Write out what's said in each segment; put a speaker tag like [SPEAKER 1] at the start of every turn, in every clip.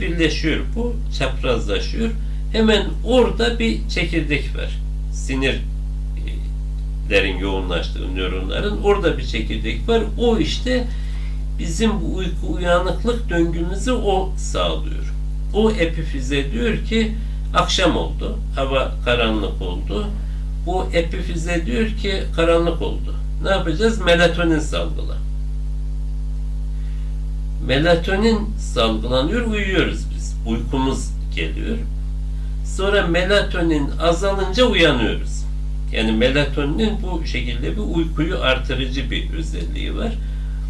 [SPEAKER 1] birleşiyor bu, çaprazlaşıyor. Hemen orada bir çekirdek var. Sinirlerin yoğunlaştığı nöronların orada bir çekirdek var. O işte bizim bu uyku uyanıklık döngümüzü o sağlıyor. O epifize diyor ki akşam oldu, hava karanlık oldu. Bu epifize diyor ki karanlık oldu. Ne yapacağız? Melatonin salgıla. Melatonin salgılanıyor, uyuyoruz biz. Uykumuz geliyor. Sonra melatonin azalınca uyanıyoruz. Yani melatoninin bu şekilde bir uykuyu artırıcı bir özelliği var.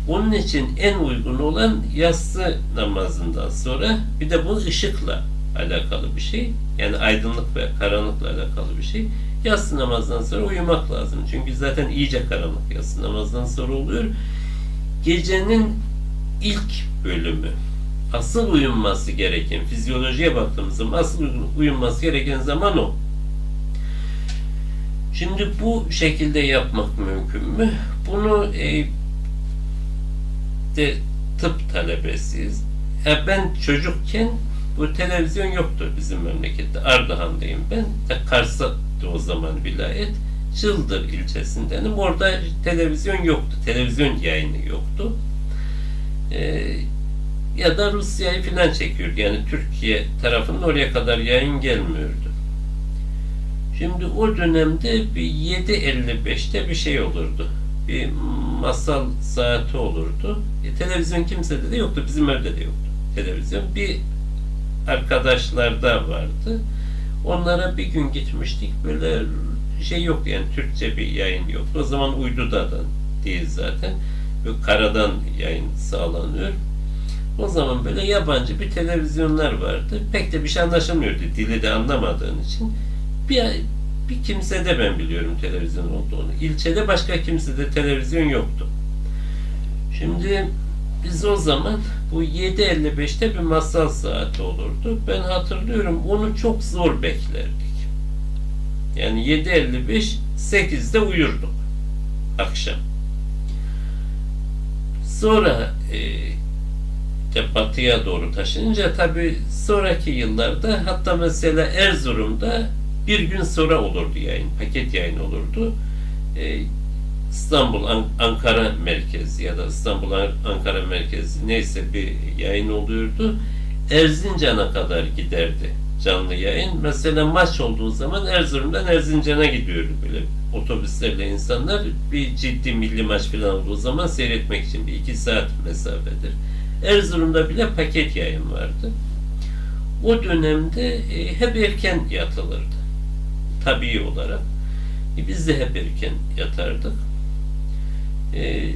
[SPEAKER 1] Onun için en uygun olan yatsı namazından sonra bir de bu ışıkla alakalı bir şey. Yani aydınlık ve karanlıkla alakalı bir şey. Yatsı namazdan sonra uyumak lazım. Çünkü zaten iyice karanlık yatsı namazdan sonra oluyor. Gecenin ilk bölümü asıl uyunması gereken fizyolojiye baktığımız zaman asıl uyunması gereken zaman o. Şimdi bu şekilde yapmak mümkün mü? Bunu e, de tıp talebesiyiz. E, ben çocukken bu televizyon yoktu bizim memlekette. Ardahan'dayım ben. E, Kars'ta o zaman vilayet. Çıldır ilçesindenim. Orada televizyon yoktu. Televizyon yayını yoktu. E, ya da Rusya'yı filan çekiyordu. Yani Türkiye tarafının oraya kadar yayın gelmiyordu. Şimdi o dönemde bir 7.55'te bir şey olurdu. Bir masal saati olurdu. E, televizyon kimsede de yoktu. Bizim evde de yoktu televizyon. Bir arkadaşlarda vardı. Onlara bir gün gitmiştik. Böyle şey yok yani Türkçe bir yayın yoktu. O zaman uyduda da değil zaten. Böyle karadan yayın sağlanıyor. O zaman böyle yabancı bir televizyonlar vardı. Pek de bir şey anlaşılmıyordu. Dili de anlamadığın için. Bir, bir kimsede ben biliyorum televizyon olduğunu. İlçede başka kimsede televizyon yoktu. Şimdi biz o zaman bu 7.55'te bir masal saati olurdu. Ben hatırlıyorum onu çok zor beklerdik. Yani 7.55 8'de uyurduk akşam. Sonra e, batıya doğru taşınınca tabi sonraki yıllarda hatta mesela Erzurum'da bir gün sonra olurdu yayın, paket yayın olurdu. Ee, İstanbul, An- Ankara merkezi ya da İstanbul, An- Ankara merkezi neyse bir yayın oluyordu. Erzincan'a kadar giderdi canlı yayın. Mesela maç olduğu zaman Erzurum'dan Erzincan'a gidiyordu böyle otobüslerle insanlar. Bir ciddi milli maç falan olduğu zaman seyretmek için bir iki saat mesafedir. Erzurum'da bile paket yayın vardı. O dönemde e, hep erken yatılırdı. Tabii olarak. E, biz de hep erken yatardık. E,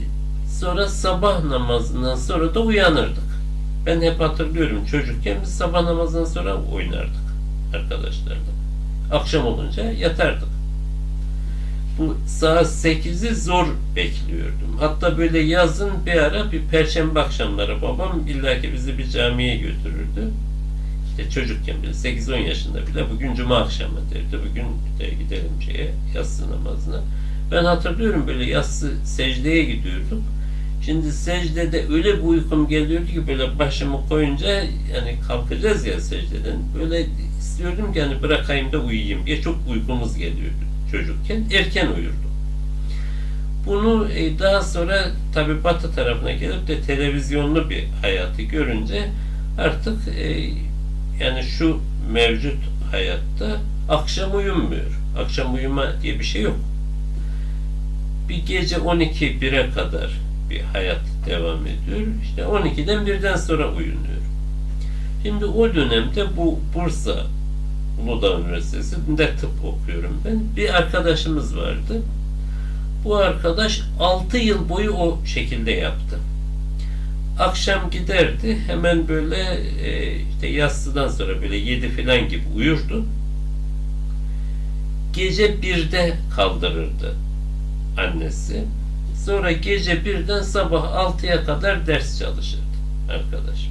[SPEAKER 1] sonra sabah namazından sonra da uyanırdık. Ben hep hatırlıyorum çocukken biz sabah namazından sonra oynardık arkadaşlarla. Akşam olunca yatardık. Bu saat 8'i zor bekliyordum. Hatta böyle yazın bir ara bir perşembe akşamları babam illaki bizi bir camiye götürürdü. İşte çocukken bile 8-10 yaşında bile bugün cuma akşamı derdi. Bugün de gidelim şeye yatsı namazına. Ben hatırlıyorum böyle yatsı secdeye gidiyorduk. Şimdi secdede öyle bir uykum geliyordu ki böyle başımı koyunca yani kalkacağız ya secdeden. Böyle istiyordum ki yani bırakayım da uyuyayım diye çok uykumuz geliyordu çocukken. Erken uyurdum. Bunu e, daha sonra tabi batı tarafına gelip de televizyonlu bir hayatı görünce artık e, yani şu mevcut hayatta akşam uyumuyor. Akşam uyuma diye bir şey yok. Bir gece 12-1'e kadar bir hayat devam ediyor. İşte 12'den birden sonra uyunuyor. Şimdi o dönemde bu Bursa Uludağ Üniversitesi'nde tıp okuyorum ben. Bir arkadaşımız vardı. Bu arkadaş 6 yıl boyu o şekilde yaptı. Akşam giderdi. Hemen böyle e, işte yatsıdan sonra böyle 7 falan gibi uyurdu. Gece 1'de kaldırırdı annesi. Sonra gece birden sabah 6'ya kadar ders çalışırdı arkadaş.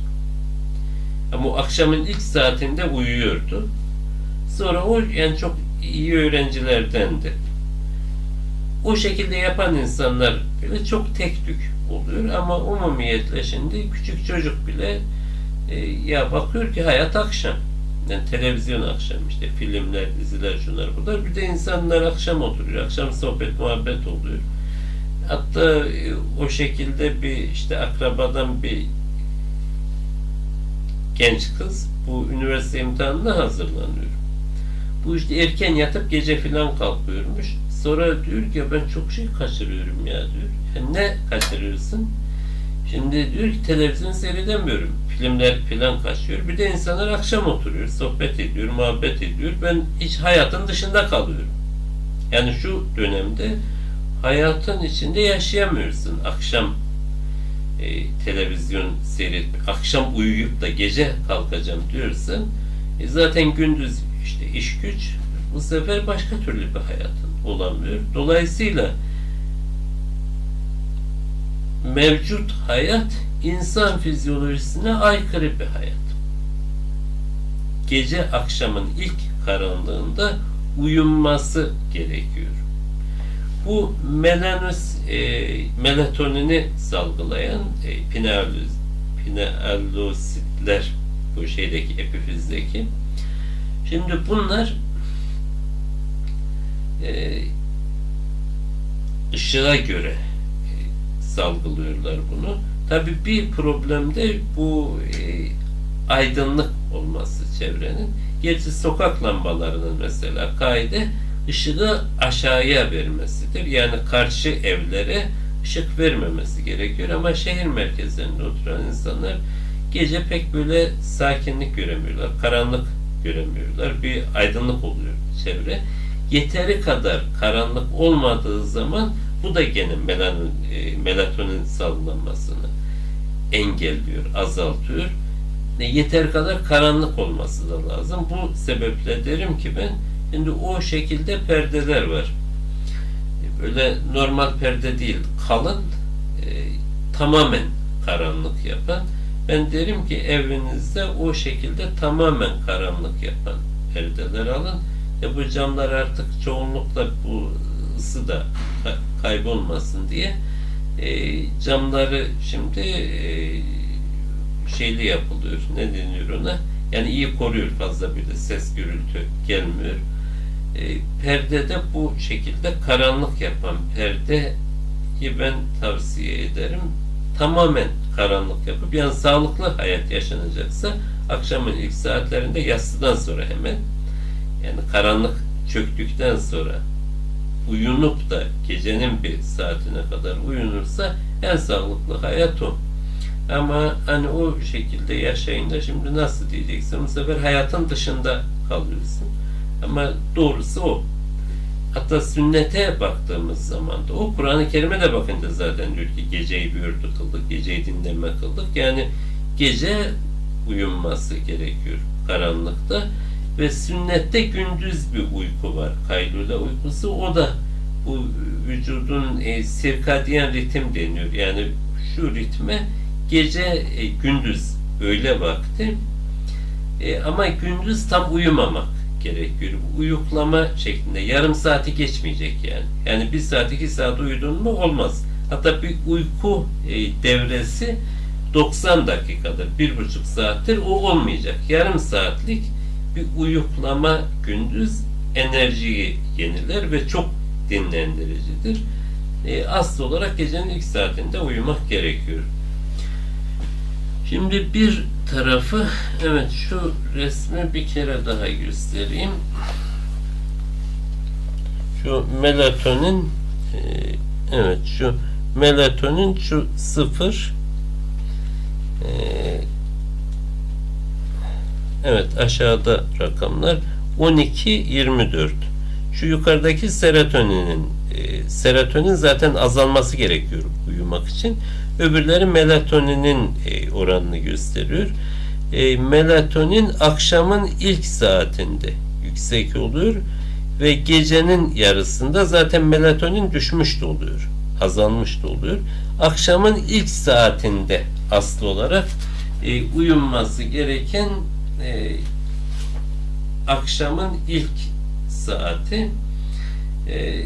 [SPEAKER 1] Ama akşamın ilk saatinde uyuyordu. Sonra o yani çok iyi öğrencilerdendi. O şekilde yapan insanlar bile çok tek tük oluyor ama umumiyetle şimdi küçük çocuk bile E, ya bakıyor ki hayat akşam. Yani televizyon akşam işte filmler, diziler, şunlar bunlar. Bir de insanlar akşam oturuyor. Akşam sohbet, muhabbet oluyor. Hatta e, o şekilde bir işte akrabadan bir genç kız bu üniversite imtihanına hazırlanıyor. Bu işte erken yatıp gece filan kalkıyormuş. Sonra diyor ki ben çok şey kaçırıyorum ya diyor. "Ya ne kaçırıyorsun? Şimdi diyor ki televizyon seyredemiyorum. Filmler filan kaçıyor. Bir de insanlar akşam oturuyor, sohbet ediyor, muhabbet ediyor. Ben hiç hayatın dışında kalıyorum. Yani şu dönemde hayatın içinde yaşayamıyorsun. Akşam e, televizyon seyret, akşam uyuyup da gece kalkacağım diyorsan e, zaten gündüz işte iş güç bu sefer başka türlü bir hayatın olamıyor. Dolayısıyla mevcut hayat insan fizyolojisine aykırı bir hayat. Gece akşamın ilk karanlığında uyunması gerekiyor. Bu melanos, e, melatonini salgılayan e, pinealositler bu şeydeki epifizdeki. Şimdi bunlar e, ışığa göre e, salgılıyorlar bunu. Tabii bir problem de bu e, aydınlık olması çevrenin. Gerçi sokak lambalarının mesela kaide ışığı aşağıya vermesidir. Yani karşı evlere ışık vermemesi gerekiyor ama şehir merkezlerinde oturan insanlar gece pek böyle sakinlik göremiyorlar, karanlık göremiyorlar. Bir aydınlık oluyor çevre. Yeteri kadar karanlık olmadığı zaman bu da gene e, melatonin salgılanmasını engelliyor, azaltıyor. Ne yeter kadar karanlık olması da lazım. Bu sebeple derim ki ben şimdi o şekilde perdeler var. E, Böyle normal perde değil, kalın, e, tamamen karanlık yapan. Ben derim ki evinizde o şekilde tamamen karanlık yapan perdeler alın. Ya bu camlar artık çoğunlukla bu ısı da ka- kaybolmasın diye e, camları şimdi e, şeyli yapılıyor. Ne deniyor ona? Yani iyi koruyor fazla bir de ses gürültü gelmiyor. E, perdede bu şekilde karanlık yapan perdeyi ben tavsiye ederim. Tamamen karanlık yapıp yani sağlıklı hayat yaşanacaksa akşamın ilk saatlerinde yatsıdan sonra hemen yani karanlık çöktükten sonra uyunup da gecenin bir saatine kadar uyunursa en sağlıklı hayat o. Ama hani o şekilde yaşayınca şimdi nasıl diyeceksin? Bu sefer hayatın dışında kalıyorsun. Ama doğrusu o. Hatta sünnete baktığımız zaman da o Kur'an-ı Kerim'e de bakınca zaten diyor ki geceyi bir örtü kıldık, geceyi dinleme kıldık. Yani gece uyunması gerekiyor karanlıkta ve sünnette gündüz bir uyku var. Kaylule uykusu o da bu vücudun e, sirkadiyen ritim deniyor. Yani şu ritme gece e, gündüz öğle vakti e, ama gündüz tam uyumamak gerekiyor. Uyuklama şeklinde yarım saati geçmeyecek yani. Yani bir saat iki saat uyudun mu olmaz. Hatta bir uyku e, devresi 90 dakikadır. Bir buçuk saattir o olmayacak. Yarım saatlik bir uyuklama gündüz enerjiyi yeniler ve çok dinlendiricidir. E, asıl olarak gecenin ilk saatinde uyumak gerekiyor. Şimdi bir tarafı, evet şu resmi bir kere daha göstereyim. Şu melatonin, e, evet şu melatonin şu sıfır, e, evet aşağıda rakamlar 12 24. Şu yukarıdaki serotoninin e, serotonin zaten azalması gerekiyor uyumak için. Öbürleri melatoninin e, oranını gösteriyor. E, melatonin akşamın ilk saatinde yüksek oluyor ve gecenin yarısında zaten melatonin düşmüş de oluyor. Azalmış da oluyor. Akşamın ilk saatinde aslı olarak e, uyunması gereken e, akşamın ilk saati e,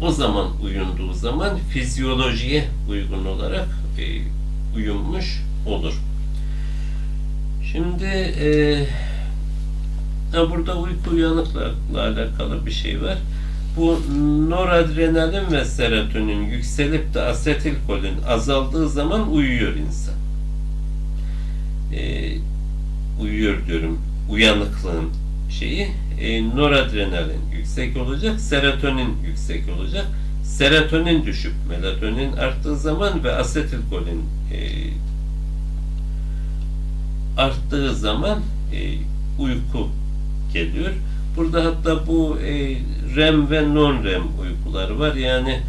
[SPEAKER 1] o zaman uyunduğu zaman fizyolojiye uygun olarak e, uyunmuş olur. Şimdi e, burada uyku uyanıklıkla alakalı bir şey var. Bu noradrenalin ve serotonin yükselip de asetilkolin azaldığı zaman uyuyor insan. E, uyuyor diyorum. Uyanıklığın şeyi e, noradrenalin yüksek olacak, serotonin yüksek olacak. Serotonin düşüp melatonin arttığı zaman ve asetilkolin e, arttığı zaman e, uyku geliyor. Burada hatta bu e, REM ve non-REM uykuları var. Yani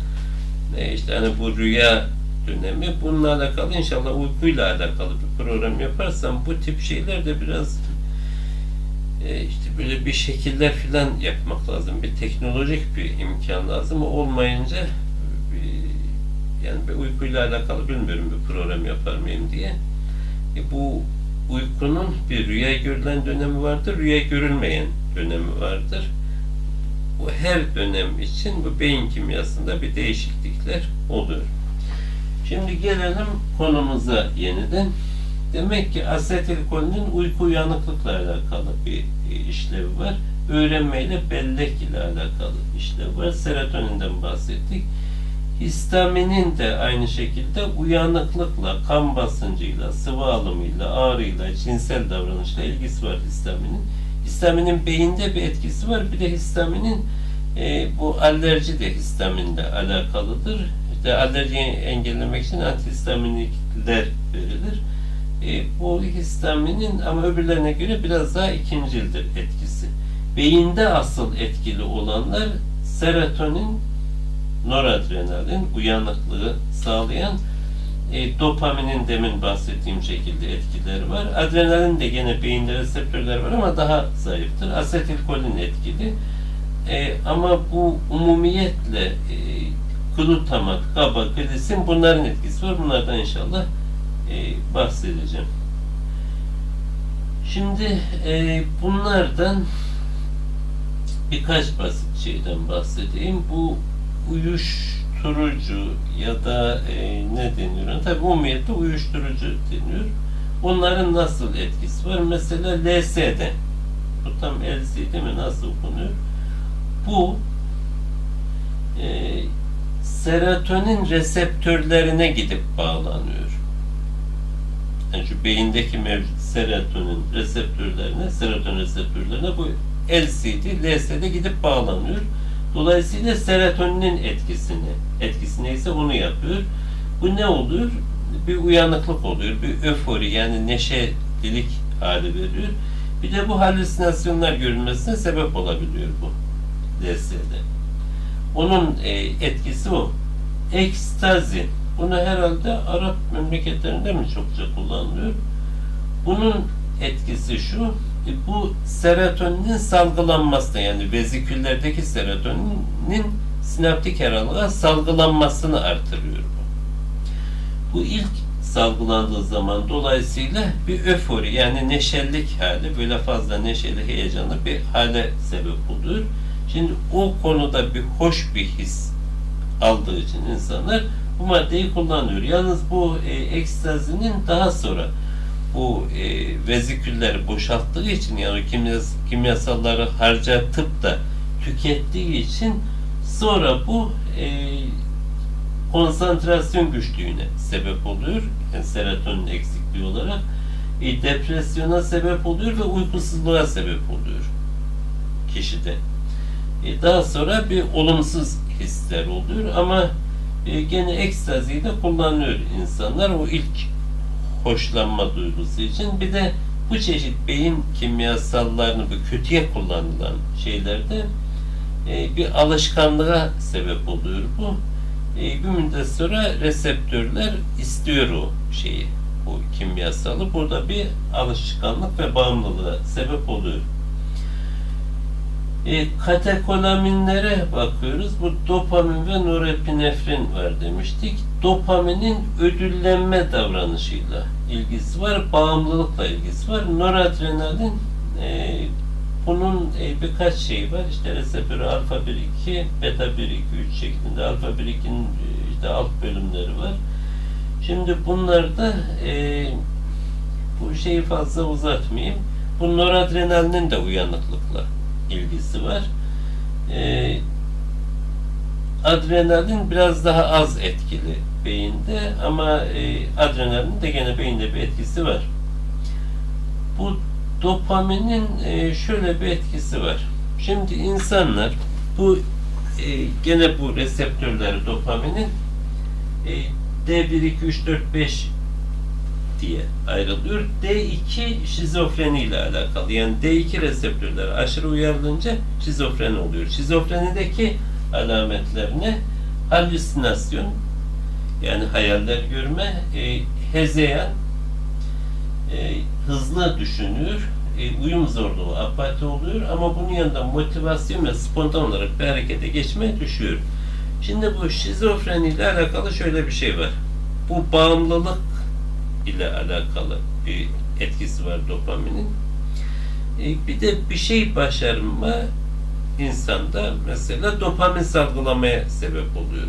[SPEAKER 1] e, işte hani bu rüya dönemi bununla alakalı inşallah uykuyla alakalı bir program yaparsam bu tip şeyler de biraz e, işte böyle bir şekiller filan yapmak lazım. Bir teknolojik bir imkan lazım. O olmayınca bir, yani bir uykuyla alakalı bilmiyorum bir program yapar mıyım diye. E, bu uykunun bir rüya görülen dönemi vardır, rüya görülmeyen dönemi vardır. Bu her dönem için bu beyin kimyasında bir değişiklikler oluyor. Şimdi gelelim konumuza yeniden. Demek ki asetilkolinin uyku uyanıklıkla alakalı bir işlevi var. Öğrenmeyle bellek ile alakalı işlevi var. Serotoninden bahsettik. Histaminin de aynı şekilde uyanıklıkla, kan basıncıyla, sıvı alımıyla, ağrıyla, cinsel davranışla ilgisi var histaminin. Histaminin beyinde bir etkisi var. Bir de histaminin e, bu alerji de histaminle alakalıdır. İşte alerjiyi engellemek için antihistaminikler verilir. E, bu histaminin ama öbürlerine göre biraz daha ikincildir etkisi. Beyinde asıl etkili olanlar serotonin, noradrenalin, uyanıklığı sağlayan e, dopaminin demin bahsettiğim şekilde etkileri var. Adrenalin de gene beyinde reseptörler var ama daha zayıftır. Asetilkolin etkili. E, ama bu umumiyetle e, glutamat, GABA, glisin bunların etkisi var. Bunlardan inşallah e, bahsedeceğim. Şimdi e, bunlardan birkaç basit şeyden bahsedeyim. Bu uyuşturucu ya da e, ne deniyor? Tabi umumiyetle uyuşturucu deniyor. Onların nasıl etkisi var? Mesela LSD. Bu tam LSD mi? Nasıl okunuyor? Bu e, serotonin reseptörlerine gidip bağlanıyor. Yani şu beyindeki mevcut serotonin reseptörlerine, serotonin reseptörlerine bu LCD, LSD gidip bağlanıyor. Dolayısıyla serotoninin etkisini, etkisi neyse onu yapıyor. Bu ne oluyor? Bir uyanıklık oluyor, bir öfori yani neşelilik hali veriyor. Bir de bu halüsinasyonlar görülmesine sebep olabiliyor bu LSD. Onun e, etkisi o. Ekstazi. Bunu herhalde Arap memleketlerinde mi çokça kullanılıyor? Bunun etkisi şu, e, bu serotoninin salgılanmasına yani veziküllerdeki serotoninin sinaptik aralığa salgılanmasını artırıyor bu. Bu ilk salgılandığı zaman dolayısıyla bir öfori yani neşellik hali böyle fazla neşeli heyecanlı bir hale sebep oluyor. Şimdi o konuda bir hoş bir his aldığı için insanlar bu maddeyi kullanıyor. Yalnız bu e, ekstazinin daha sonra bu e, vezikülleri boşalttığı için yani kimyas kimyasalları harcatıp da tükettiği için sonra bu e, konsantrasyon güçlüğüne sebep oluyor. Yani serotonin eksikliği olarak e, depresyona sebep oluyor ve uykusuzluğa sebep oluyor kişide. E, daha sonra bir olumsuz hisler oluyor ama e, gene ekstaziyi de kullanıyor insanlar o ilk hoşlanma duygusu için. Bir de bu çeşit beyin kimyasallarını bu kötüye kullanılan şeylerde e, bir alışkanlığa sebep oluyor bu. E, bir müddet sonra reseptörler istiyor o şeyi, bu kimyasalı. Burada bir alışkanlık ve bağımlılığa sebep oluyor. E, katekolaminlere bakıyoruz. Bu dopamin ve norepinefrin var demiştik. Dopaminin ödüllenme davranışıyla ilgisi var, bağımlılıkla ilgisi var. Noradrenalin e, bunun e, birkaç şey var. İşte reseptörü alfa 1 2, beta 1 2 3 şeklinde. Alfa 1 2'nin işte alt bölümleri var. Şimdi bunlarda e, bu şeyi fazla uzatmayayım. Bu noradrenalinin de uyanıklıkla ilgisi var. Ee, adrenalin biraz daha az etkili beyinde ama e, adrenalin de gene beyinde bir etkisi var. Bu dopaminin e, şöyle bir etkisi var. Şimdi insanlar bu e, gene bu reseptörleri dopaminin e, D1, 2, 3, 4, 5 diye ayrılıyor. D2 şizofreni ile alakalı. Yani D2 reseptörleri aşırı uyarılınca şizofreni oluyor. Şizofrenideki alametlerine halüsinasyon yani hayaller görme, e, hezeyan, e, hızlı düşünüyor, e, uyum zorluğu, apati oluyor ama bunun yanında motivasyon ve spontan olarak bir harekete geçmeye düşüyor. Şimdi bu şizofreni ile alakalı şöyle bir şey var. Bu bağımlılık ile alakalı bir etkisi var dopaminin. E, bir de bir şey başarma insanda mesela dopamin salgılamaya sebep oluyor.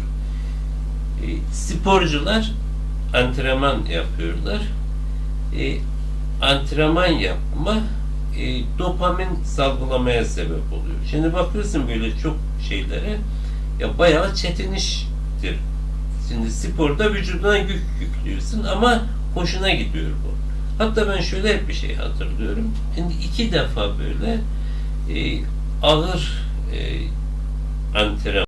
[SPEAKER 1] E, sporcular antrenman yapıyorlar. E, antrenman yapma dopamin salgılamaya sebep oluyor. Şimdi bakıyorsun böyle çok şeylere ya bayağı çetin iştir. Şimdi sporda vücuduna yük yüklüyorsun ama hoşuna gidiyor bu. Hatta ben şöyle bir şey hatırlıyorum. Şimdi iki defa böyle e, ağır e, antrenman